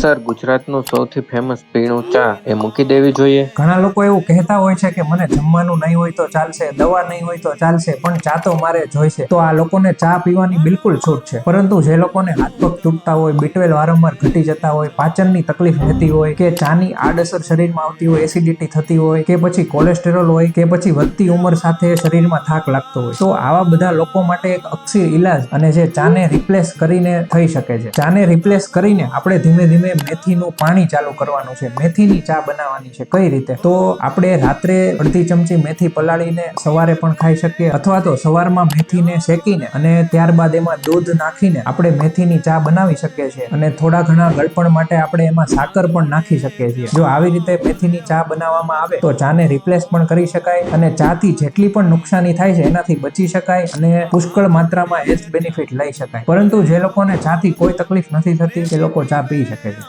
Sir ગુજરાતનું સૌથી famous પીણું ચા એ મૂકી દેવી જોઈએ. ઘણા લોકો એવું કહેતા હોય છે કે મને જમવાનું નહીં હોય તો ચાલશે, દવા નહીં હોય તો ચાલશે, પણ ચા તો મારે જોઈશે. તો આ લોકોને ચા પીવાની બિલકુલ છૂટ છે. પરંતુ જે લોકોને હાથ પગ તૂટતા હોય, બીટવેલ વારંવાર ઘટી જતા હોય, પાચનની તકલીફ રહેતી હોય, કે ચાની આડઅસર શરીરમાં આવતી હોય એસિડિટી થતી હોય, કે પછી કોલેસ્ટેરોલ હોય, કે પછી વધતી ઉંમર સાથે શરીરમાં થાક લાગતો હોય. તો આવા બધા લોકો માટે એક અક્ષીર ઈલાજ અને જે ચાને રિપ્લેસ કરીને થઈ શકે છે. ચાને રિપ્લેસ કરીને આપણે ધીમે ધીમે મેથીનું પાણી ચાલુ કરવાનું છે. મેથીની ચા બનાવવાની છે. કઈ રીતે? તો આપણે રાત્રે અડધી ચમચી મેથી પલાળીને સવારે પણ ખાઈ શકીએ અથવા તો સવારમાં મેથીને શેકીને અને ત્યારબાદ એમાં દૂધ નાખીને આપણે મેથીની ચા બનાવી શકીએ છીએ. અને થોડા ઘણા ગળપણ માટે આપણે એમાં સાકર પણ નાખી શકીએ છીએ. જો આવી રીતે મેથીની ચા બનાવવામાં આવે, તો ચાને રિપ્લેસ પણ કરી શકાય અને ચાથી જેટલી પણ નુકસાની થાય છે, એનાથી બચી શકાય અને પુષ્કળ માત્રામાં હેલ્થ બેનિફિટ લઈ શકાય. પરંતુ જે લોકોને ચાથી કોઈ તકલીફ નથી થતી, તે લોકો ચા પી શકે છે.